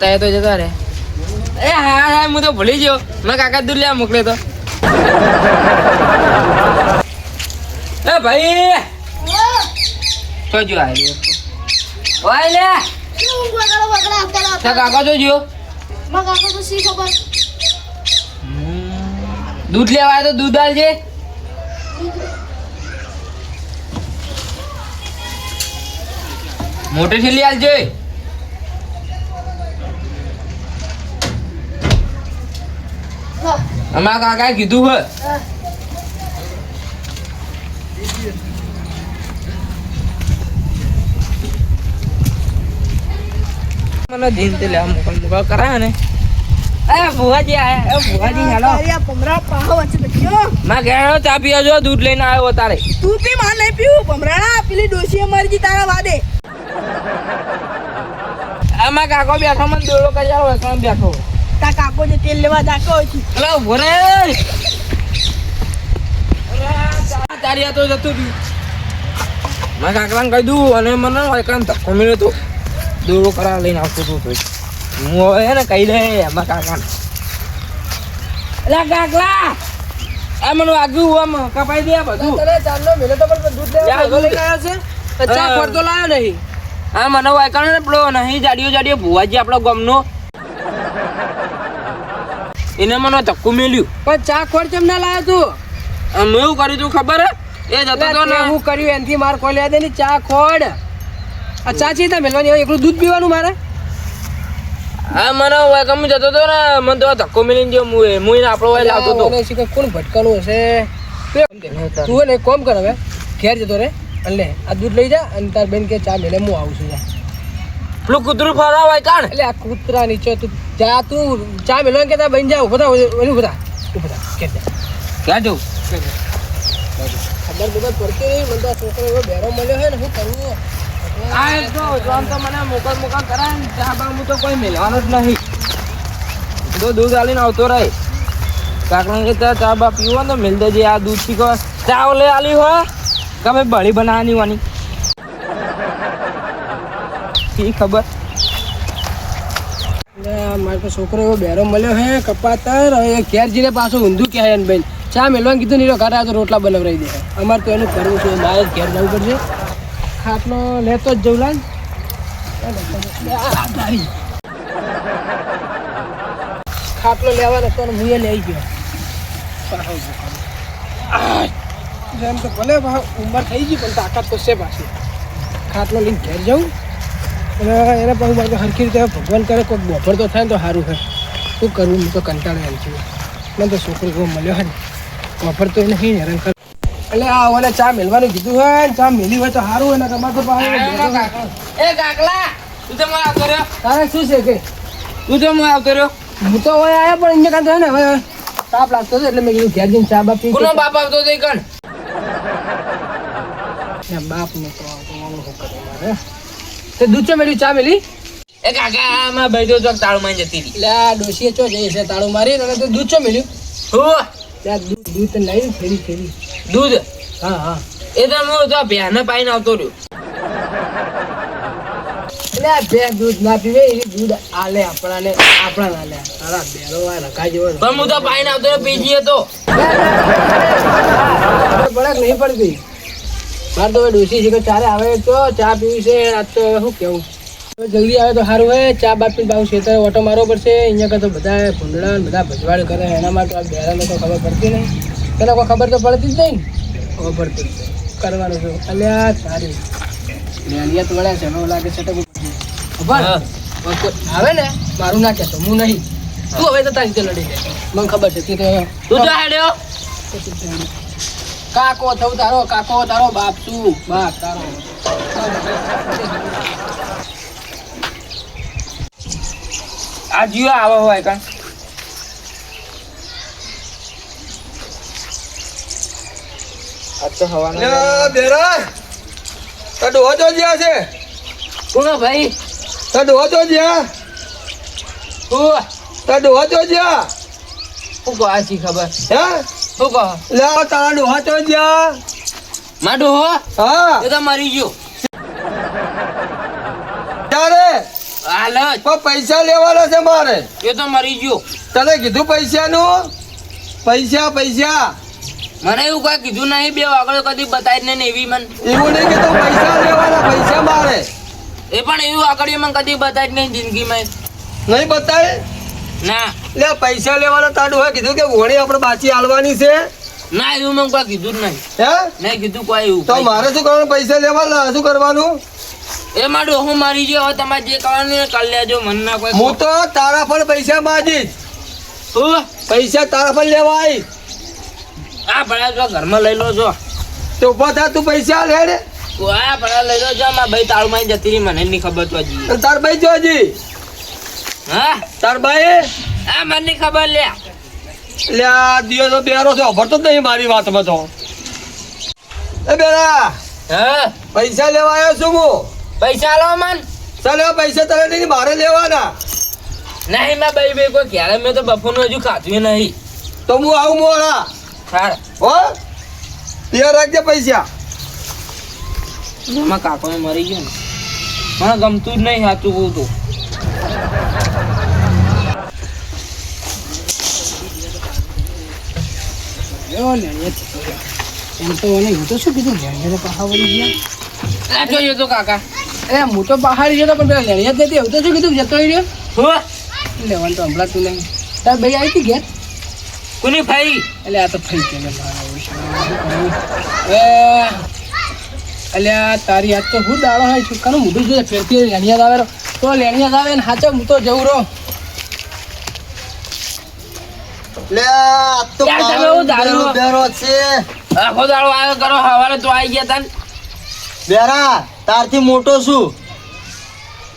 તારે તો જતો રે એ, હા હા, હું તો ભૂલી ગયો. મેં કાકા દૂર લેવા મોકલે તો. એ ભાઈ. તો જો આવ્યો ઓય લે. કાકા તો જો. દૂધ લેવા તો દૂધ આલજે. મોટી થેલી આલજે. અમારા કાકાએ કીધું હે. મને દિન તે લેવા મોકલ મોકલ કરાય ને. એ ભુવાજી આયા એ ભુવાજી હેલો. માં ઘેરો ચા પીયો જો દૂધ લઈને આવ્યો તારે. તું પી માં નહીં પીવું પમરાણા પેલી ડોશીએ મરજી તારા વાદે. આમાં કાકો બેઠો મને દોડો કરી આવો કોણ બેઠો? તા કાકો ને તેલ લેવા દાખો છે. અલા ભોરે તારી આ તો જતું રહ્યું. મેં કાકલાને કહી દઉં અને મને એકલા ધક્કો મળ્યો તો દોડો કરા લઈને આવતો હતો તો. હું હવે હે ને કહી દે એમાં કાકાને. એટલે કાકલા આ મને વાગ્યું આમ કપાઈ દે બધું. મેલે તો પણ દૂધ. લઈને આવ્યો છે? ચા. ખોરતો લાયો નહીં. હા મને વાયકાનો ને પેલો નહીં જાડીઓ જાડીઓ ભુવાજી આપણો ગમનો એને મને ધક્કો મેલ્યું. પણ ચા ખોડ કેમ ના લાયો તું? મેં એવું કર્યું તું ખબર હે? એ જતો તો ને. હું કર્યું એનથી માર ખોલી દે ને ચા ખોડ. આ ચા છે તા મેલવાની એકલું દૂધ પીવાનું મારે? હા મને વાયકામ જતો તો ને મને તો ધક્કો મેલીને જો હું મુઈને આપણો વાય લાવતો તો. કોણ ભટકાનું હશે? તું ને કોમ કર હવે ઘેર જતો રે અને આ દૂધ લઈ જા અને તાર બેન કે ચા મેલે હું આવું છું જા. પેલું કૂતરું ફરવા કાણ એટલે આ કૂતરા નીચે તું જા તું ચા મેલો કે તાર બની જા ઊભો થા ઊભો થા ઊભો થા કે? જા ક્યાં જવું ખબર બધા પડતી નહીં મને છોકરો એવો બેરો મળ્યો હોય ને શું કરવું આ તો જોન તો મને મોકલ મોકલ કરાય ને ચા બા હું તો કોઈ મેલવાનો જ નહીં. તો દૂધ આલીને આવતો રહે. કારણ કે ત્યાં ચા બા પીવો ને મેલ દેજે આ દૂધથી ચા ઓલે આલી હો. તમે બળી બનાવવાની વાની ઈ ખબર. મારે તો છોકરો એવો બેરો મળ્યો હે, કપાતર. હવે ઘેર જઈને પાછું ઊંધું કહે ને બેન. ચા મેલવાનું કીધું નહીં ઘરે તો રોટલા બનાવરાઈ દે. અમારે તો એનું કરવું છે, મારે ઘેર જવું પડશે. ખાટલો લેતો જ જવું લાન ખાટલો લેવાનો તો હું એ લઈ ગયો. એમ તો ભલે, ઉંમર થઈ ગઈ, પણ તાકાત તો છે પાછી. ખાટલો લઈને ઘેર જાઉં. અને એને પછી મારે સરખી રીતે ભગવાન કરે કોઈ બફર તો થાય ને તો સારું થાય શું કરવું હું તો કંટાળે એમ છું. મને તો છોકરો એવો મળ્યો હોય ને બફર તો એને નહીં હેરાન કર. એટલે આ ઓને ચા મેલવાનું કીધું હોય ને ચા મેલી હોય તો સારું હોય ને તમારે તો પાછું એ કાકલા તું તો મને આવતો રહ્યો તારે શું છે કે? તું તો મને આવતો રહ્યો હું તો હવે આવ્યા પણ અહીંયા કાંતો ને હવે તાપ લાગતો હતો એટલે મેં કીધું ઘેર જઈને ચા બાપ પી કોનો બાપ આવતો હતો કણ? બાપ ને તો આવતો મારે. તે દૂધ ચો મેલી ચા મેલી એ કાકા આમાં ભાઈ જો ચોક તાળું મારી જતી એટલે આ ડોશીએ ચો જઈ છે તાળું મારી અને તે દૂધ ચો મેલ્યું હું ત્યાં દૂધ દૂધ લાવી ફેરી ફેરી દૂધ હા હા એ તો હું તો ભેને પાઈને આવતો રહ્યો એટલે આ બે દૂધ ના પીવે એ દૂધ આલે આપણાને આપણા આલે તારા બેરો આ રખા જેવો પણ હું તો પાઈને આવતો રહ્યો પીજી હતો પડક નહીં પડતી મારે તો હવે ડોસી છે કે ચારે આવે તો ચા પીવી છે આજ તો હવે શું કેવું? હવે જલ્દી આવે તો સારું હોય ચા બાપ પી છે ખેતર ઓટો મારવો પડશે અહીંયા તો બધા ભૂંડળા બધા ભજવાડ કરે એના માટે આ બેરાને તો ખબર પડતી નહીં. તને કોઈ ખબર તો પડતી જ નહીં? ખબર પડતી કરવાનું છે. અલ્યા સારી લેલિયા તો વળ્યા છે હવે લાગે છે તો ખબર હા. આવે ને મારું ના કહેતો હું નહીં. તું હવે તો તારી રીતે લડી જાય મને ખબર છે તું તો તું તો હેડ્યો. કાકો થવું તારો કાકો તારો બાપ શું બાપ તારો. આ જીઓ આવો હોય કણ અચ્છા હવાનો બેરા તો ડોહો તો છે? કોનો ભાઈ? તો ડોહો તો જ્યાં? હું તો ડોહો તો જ્યાં? શું કહો આ શી ખબર? હે? શું કહો? લે તારા ડોહા તો જ્યાં માટો હો હા. એ તો મરી ગયો. ત્યારે હાલ પણ પૈસા લેવાના છે મારે. એ તો મરી ગયો. તને કીધું પૈસાનું? પૈસા પૈસા. મને એવું કઈ કીધું નહીં બે આગળ કદી બતાવી નહીં એવી મને. એવું નહીં કીધું પૈસા લેવાના પૈસા મારે. એ પણ એવું આગળ મને કદી બતાવી નહીં જિંદગીમાં. નહીં બતાય? ના. લે પૈસા લેવાનો તાડું હોય કીધું કે ઘોડી આપણે બાચી આલવાની છે? ના એવું મેં કોઈ કીધું જ નહીં. હે? નહીં કીધું કોઈ એવું તો મારે શું કરવાનું? પૈસા લેવાના શું કરવાનું? એ મારું હું મારી જે હવે તમારે જે કરવાનું કરી લેજો મન ના કોઈ હું તો તારા પર પૈસા માંગીશ હું પૈસા તારા પર લેવા આવીશ. આ ભણા જો ઘરમાં લઈ લો છો તો ઊભા થા તું પૈસા લે આ ભણા લઈ લો જો મારા ભાઈ તારું માં જતી રહી મને નહીં ખબર તો હજી. તાર ભાઈ જો હજી. હા? તાર ભાઈ? આ મને ખબર લે. લે આ દિવસો બેરો છે ભરતો તો નહીં મારી વાતમાં તો. એ બેરા હા? પૈસા લેવા આવ્યો છું હું. પૈસા લો મન. ચાલો પૈસા તારે નહીં મારે લેવાના. નહીં મેં ભાઈ ભાઈ કોઈ ક્યારે મેં તો બપોરનું હજુ ખાધું નહીં. તો હું આવું મોડા સાર હો? ત્યાં રાખજે પૈસા. એમાં કાકો મરી ગયો ને. મને ગમતું જ નહીં સાચું કહું તો. એમ તો શું કીધું લેણીએ તો ગયા જોઈએ તો કાકા એ હું તો બહાર ગયો પણ પેલા લેણીએ જ નથી તો શું કીધું જતો રહ્યો લેવાનું તો હમણાં તું ભાઈ આવી હતી ઘેર કોની ભાઈ એટલે આ તો થઈ ગયો એટલે તારી આજ તો હું દાડો હોય કારણ મોઢું જોઈએ ફેરતી લેણિયા આવે. તો લેણી આવે ને હાચો હું તો જવું રહો. લે આ તો દારૂ- બેરો છે. આખો દારૂ આવ્યો કરો સવારે તો આવી ગયા તા બેરા તારથી મોટો છું.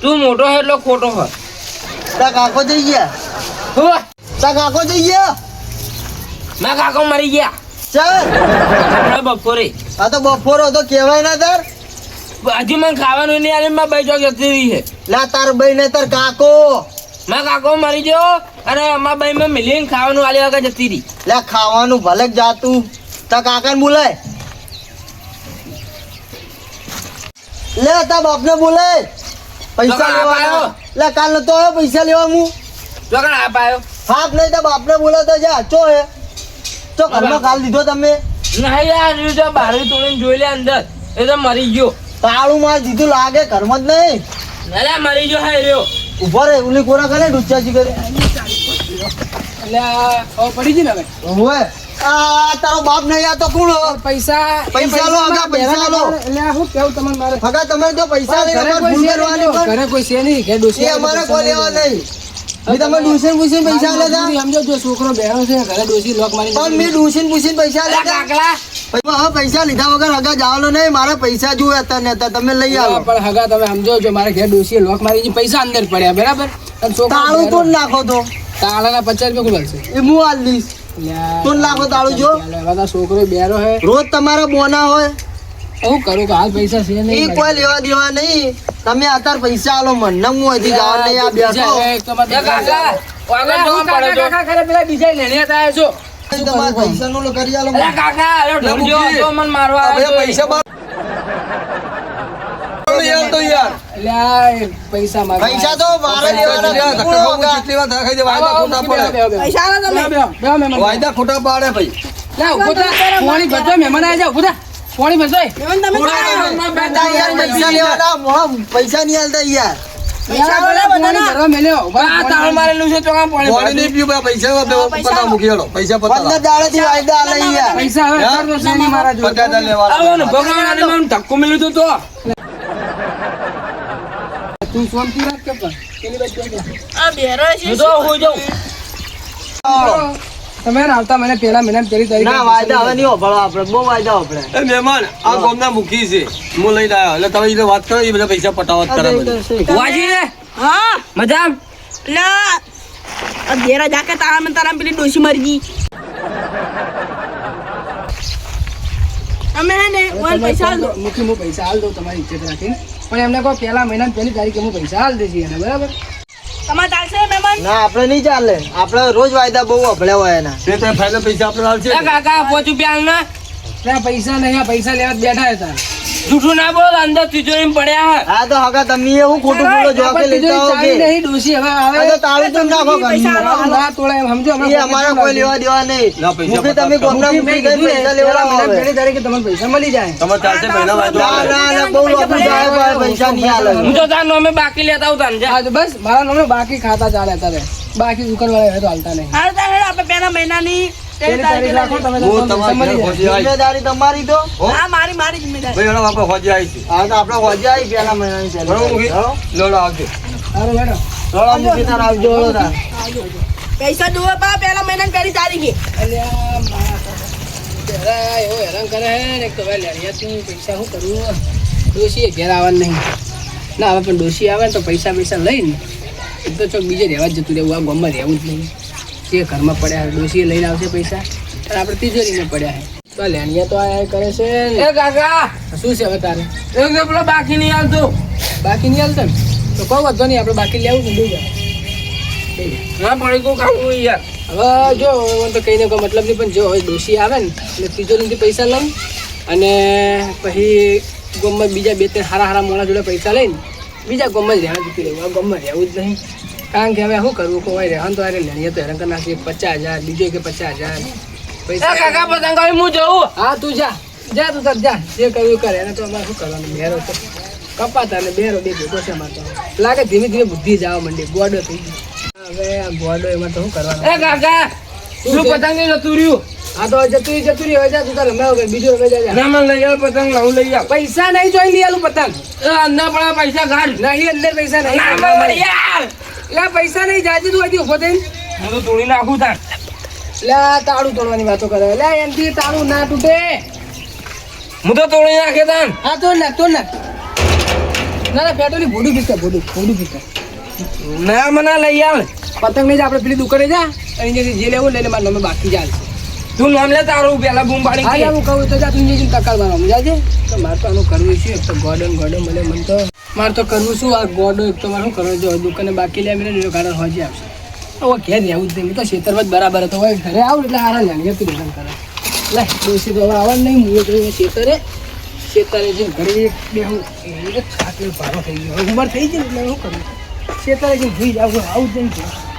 તું મોટો હે એટલો ખોટો હોય તા કાકો જઈ ગયા? હું? તા કાકો જઈ ગયા? ના કાકો મરી ગયા. ચાલ. બપોરે. આ તો બપોરો તો કહેવાય ના તાર. હજી મને ખાવાનું નહીં આલે મારા ભાઈ ચોક જતી રહી છે. લા તાર ભાઈ ને તાર કાકો. મારા કાકો મરી ગયો અને મારા ભાઈ મેં મિલીને ખાવાનું આલી વગર જતી રહી. લે ખાવાનું ભલે જ જાતું. તા કાકાને બોલાય. લે તા બાપને બોલાય. પૈસા તો કાકા લે કાલ નતો આવ્યો પૈસા લેવા હું? તો કણ આપ આવ્યો? હાથ નહીં તા બાપને બોલાતો જા. ચો હે? તો ઘરમાં કાલ દીધો તમે? નહીં યાર એ તો બારી તોડીને જોઈ લે અંદર. એ તો મરી ગયો. તાળું માર દીધું લાગે ઘરમાં જ નહીં. અલ્યા મરી જો હે રહ્યો. ઊભો રે ઉલી કોરા કરે ડુચ્ચાજી કરે. એટલે ખબર પડી ગઈ ને હવે? ઓવે આ તારો બાપ નહીં આ તો કોણ પૈસા પૈસા લો, આગા પૈસા લો. એટલે શું કેવું તમને મારે? ફગા તમે પૈસા લઈને ઘરે અમારે ભૂલ કરવાની નહીં, પણ ઘરે કોઈ છે નહીં ઘરે ડોશી અમારે કોઈ લેવા નહીં. તમે ડૂસીને પૂછીને પૈસા લેતા. સમજો જો છોકરો બેહરો છે ઘરે લોક મારી પણ મેં ડૂસીને પૂછીને પૈસા લેતા. કાકલા પૈસા લીધા વગર હગા જવાનો નહીં મારા પૈસા જોવે હતા ને હતા તમે લઈ આવો. પણ હગા તમે સમજો છો મારે ઘેર ડોશી લોક મારી પૈસા અંદર પડ્યા બરાબર? તાળું કોણ નાખો તો? તાળાના પચાસ રૂપિયા કોણ એ હું આલ દઈશ. કોણ નાખો તાળું જો? છોકરો બેરો હે. રોજ તમારા બોના હોય. હું કરું કે હાલ પૈસા છે એ નહીં કોઈ લેવા દેવા નહીં. તમે અત્યારે પૈસા આલો મને હું અહીંથી જવા નહીં આ બેસો એ કાકા કાકા છો કાકા કરી આલો કાકા અરે મારવા પૈસા બાર યાર તો યાર. પૈસા પૈસા તો મારે લેવાના. પૈસા તમે. વાયદા ખોટા પાડે ભાઈ. લા, ઊભો થા. પાણી ભરજો, મહેમાન આયા છે, ઊભો થા. પાણી. મહેમાન તમે પૈસા લેવાના. પૈસા નહીં આલતા યાર. ધક્કો મેલ્યો તો તો. તું શાંતિ રાખ કે પણ. આ બેરો છે. તો હું જાઉં. તમે આવતા મને પહેલા મહિના પેલી તારીખે ના વાયદા હવે નહીં હોભળો આપણે બહુ વાયદા હોભળે. એ મહેમાન આ ગામના મુખી છે. હું લઈને આવ્યો એટલે તમે જે વાત કરો એ બધા પૈસા પટાવત કરે વાજી ને હા. મજા? એટલે આ બેરા જાકે તારા મને તારા પેલી ડોશી મરી ગઈ અમે હે ને ઓન પૈસા આલ દો મૂકી હું પૈસા હાલ દઉં તમારી ઇજ્જત રાખીને. પણ એમને કહો પહેલા મહિના પહેલી તારીખે હું પૈસા હાલ દઈશ એને બરાબર? તમારે ચાલશે મહેમાન? ના આપણે નહીં ચાલે. આપણે રોજ વાયદા બહુ અભળ્યા હોય એના. તે તો પૈસા આપણે હાલ કાકા પોચ રૂપિયા આલ ને પૈસા નહીં આ પૈસા લેવા બેઠા હતા. જૂઠું ના બોલ અંદર તિજોરી પડ્યા હે. હા તો હગા તમે એવું ખોટું બોલો જો કે લેતા હો કે. નહીં, ડોશી હવે આવે. તો તાળું તો નાખો પૈસા ઘરનું. ના તોડે એમ સમજો, એ અમારા કોઈ લેવા દેવા નહીં. મુકે તમે ગોમના મુકે ને, પૈસા લેવા આવે. હવે. તારીખે તમને પૈસા મળી જાય. તમે ચાલશે મહિના વાંધો ના ના ના બહુ લોકો જાય ભાઈ, પૈસા નહીં આલે. હું તો તાર નોમે બાકી લેતા હું તાન જા. બસ મારા નોમે બાકી ખાતા ચાલે તારે બાકી દુકાન વાળા તો હાલતા નહીં. હાલતા આપણે પહેલા મહિનાની હું પૈસા મળી ઘરે જાય પહોંચી આવીશ. જિમ્મેદારી તમારી તો હા મારી મારી જિમ્મેદારી ભાઈ હેડો આપણે પહોંચી આવીશું. હા તો આપણે હોજે આવી પહેલા મહિનાની પહેલી બરોબર? તારીખ. હો? લેવડો આવજો. સારું હેડો રોળા મૂકી તાર આવજો હળો તાર. પૈસા જોવે પા પહેલા મહિનાની પહેલી તારીખે અલ્યા મારા એવો હેરાન કરે હે ને તો ભાઈ લેણિયાથી પૈસા શું કરું ડોશી ઘેર આવવાનું નહીં ના હવે પણ ડોશી આવે ને તો પૈસા પૈસા લઈને એક તો ચોક બીજે રહેવા જ જતું રહેવું આ ગામમાં રહેવું જ નહીં તે ઘરમાં પડ્યા ડોશી લઈને આવશે પૈસા. અને આપણે તિજોરીમાં પડ્યા છે. તો લેણિયા તો આયા કરે છે એ કાકા! શું છે હવે તારે? એક તો પેલો બાકી નહીં આવતો. બાકી નહીં આવતો ને? તો કોઈ વાંધો નહીં આપણે બાકી લેવું ને લઈ ના પડી કો ખાવું યાર. હવે જો તો કહીને કોઈ મતલબ નહીં પણ જો હવે ડોસી આવે ને એટલે તિજોરીથી પૈસા લઉં અને પછી ગમમાં બીજા બે ત્રણ હારા હારા મોણા જોડે પૈસા લઈને બીજા ગમમાં જ રહેવા જતી રહેવું. આ ગમમાં રહેવું જ નહીં. કારણ કે હવે શું કરવું? કોઈ રહેવાનું તો અરે લેણીએ તો હેરાન કરી નાખીએ પચાસ હજાર બીજો કે પચાસ હજાર. પૈસા કાકા પતંગ આવી હું જવું હા તું જા. જા તું તાર જા. જે કરવું કરે. એને તો અમારે શું કરવાનું? મેરો તો કપાતા અને બેરો બે ભેગો છે અમારે તો. લાગે ધીમે ધીમે બુદ્ધિ જવા માંડી. ગોડો થઈ ગયો. હવે આ ગોડો એમાં તો શું કરવાનું? એ કાકા શું પતંગ જતું રહ્યું? હા તો જતું જતું રહી, જા તું રમ્યા વગર બીજું રમે જા, જા. લઈ આવ પતંગ હું લઈ આવ. પૈસા નહીં જોઈ લઈ આલું પતંગ. અંદર પડ્યા પૈસા કાઢ નહીં અંદર પૈસા નહીં. યાર. લે પૈસા નહીં જાજે તું અહીંથી ઊભો થઈને. હું તો તોડી નાખું તાર. લે તાળું તોડવાની વાતો કરે. લે એનથી તાળું ના તૂટે. હું તો તોડી નાખે તાન. હા તો નાખ તો ના ના ના પેટ્રોલ ભૂડું પીતા ભૂડું ભૂડું પીતા ના મને લઈ આવ. પતંગ નહીં જ આપણે પેલી દુકાને જા અને જે લેવું લઈને મારે નામે બાકી ચાલશે તું નામ લે તારું પેલા બૂમ પાડી હા. હું કહું તો જા તું જઈને તકાલ મારો સમજાજે તો મારે તો આનું કરવું છે એક તો ગોડન ગોડન મળે મને તો. મારે તો કરવું શું? આ ગોડો એક તો મારે શું કરવું જો દુકાને બાકી લે મેં ગાડા હોજી આવશે. હવે ઘેર રહેવું જ નહીં. તો ખેતરમાં જ બરાબર હતો. હવે ઘરે આવું એટલે હારા લાગે તું દુકાન કરે. લે ડોસી તો હવે આવવાનું નહીં. હું એટલે ખેતરે ખેતરે જે ઘરે એક બે હું એક ખાતે ભારો થઈ ગયો. ઉંમર થઈ ગઈ ને એટલે હું કરું. ખેતરે જે જોઈ જાવ આવું જ નહીં